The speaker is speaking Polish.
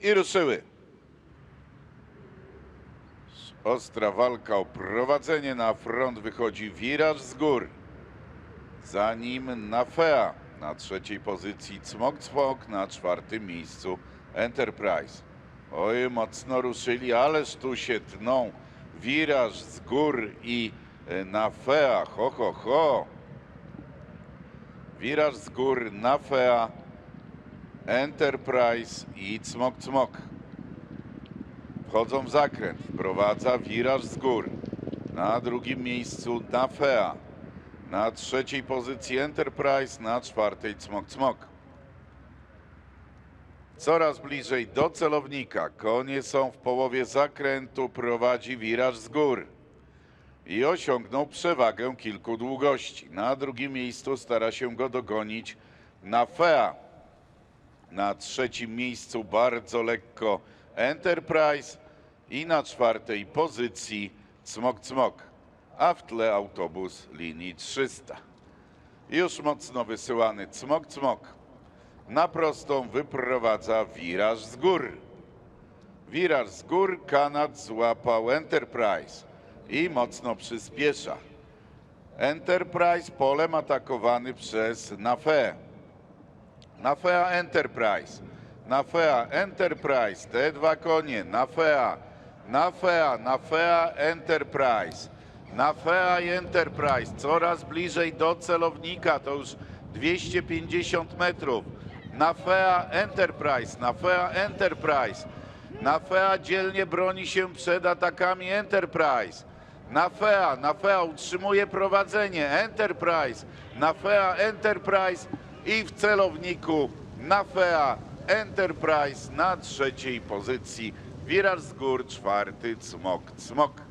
I ruszyły. Ostra walka o prowadzenie na front wychodzi wiraż z gór. Za nim Nafea na trzeciej pozycji Cmok Cmok na czwartym miejscu Enterprise. Oj, mocno ruszyli, ależ tu się tną. Wiraż z gór i e, Nafea, ho, ho, ho. Wiraż z gór, Nafea, Enterprise i Cmok Cmok. Wchodzą w zakręt, wprowadza wiraż z gór. Na drugim miejscu Nafea. Na trzeciej pozycji Enterprise, na czwartej Cmok Cmok. Coraz bliżej do celownika. Konie są w połowie zakrętu, prowadzi wiraż z gór. I osiągnął przewagę kilku długości. Na drugim miejscu stara się go dogonić Nafea. Na trzecim miejscu bardzo lekko Enterprise i na czwartej pozycji Cmok Cmok, a w tle autobus linii 300. Już mocno wysyłany Cmok Cmok na prostą wyprowadza wiraż z gór. Wiraż z gór Kanad złapał Enterprise i mocno przyspiesza. Enterprise polem atakowany przez Nafe. Nafea Enterprise. Nafea Enterprise. Te dwa konie. Nafea. Nafea. Nafea Enterprise. Nafea i Enterprise. Coraz bliżej do celownika. To już 250 metrów. Nafea Enterprise. Nafea Enterprise. Nafea dzielnie broni się przed atakami Enterprise. Nafea, Nafea utrzymuje prowadzenie. Enterprise, Nafea, Enterprise i w celowniku Nafea, Enterprise na trzeciej pozycji. Wiraż z gór, czwarty, cmok, cmok.